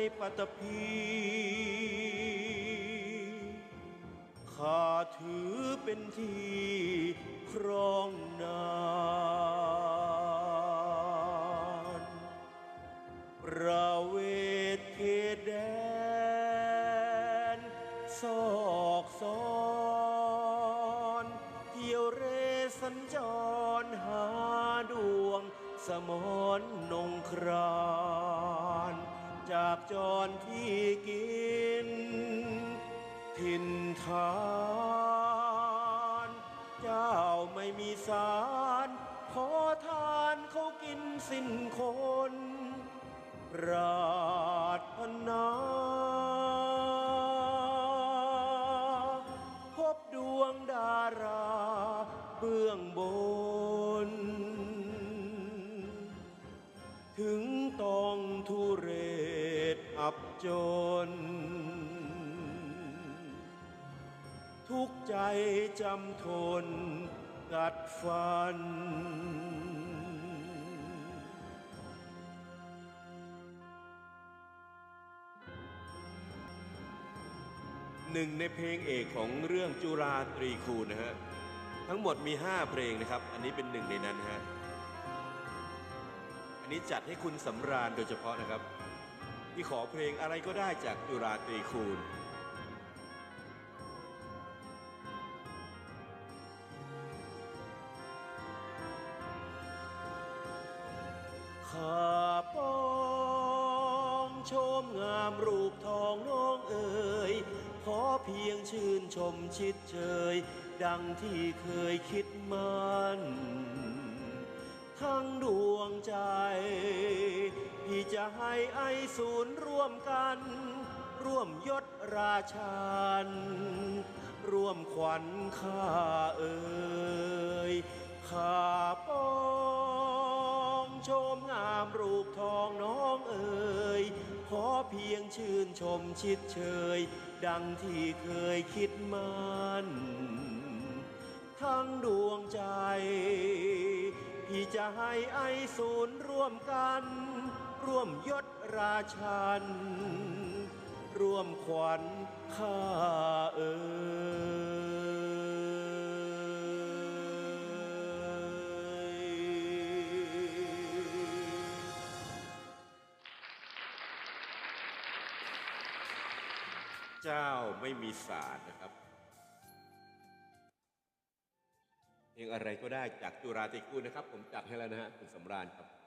ไปทั่วในปัตภีข้าถือเป็นที่ครองนานประเวทเขตแดนซอกซอนเที่ยวเรสัญจรหาดวงสมอนนงคราน จากจรที่กินถิ่นฐานเจ้าไม่มีสารขอทานเขากินสิ้นคนราดพนาพบดวงดาราเบื้องบน ถึงต้องทุเรศ อับจน ทุกใจจำทนกัดฟัน หนึ่งในเพลงเอกของเรื่องจุราตรีคูณนะฮะ ทั้งหมดมี 5 เพลงนะครับ อันนี้เป็นหนึ่งในนั้นฮะ อันนี้จัดให้คุณสำราญโดยเฉพาะนะครับ ที่ขอเพลงอะไรก็ได้จากจุราตรีคูณข้าป้องชมงามรูปทองน้องเอ๋ยขอเพียงชื่นชมชิดเชย ดังที่เคยคิดมัน ทั้งดวงใจ จะให้ไอศูนย์ร่วมกัน ร่วมยศราชันร่วมขวัญข้าเอ่ยข้าป้องชมงามรูปทองน้องเอ่ยขอเพียงชื่นชมชิดเชย ดังที่เคยคิดมันทั้งดวงใจพี่จะให้ไอศูนย์ร่วมกัน ยศราชัน ร่วมขวัญข้าเอ่ยเจ้าไม่มีสารนะครับเพลงอะไรก็ได้จากจุราติกูลนะครับ ผมจัดให้แล้วนะฮะคุณสำราญครับ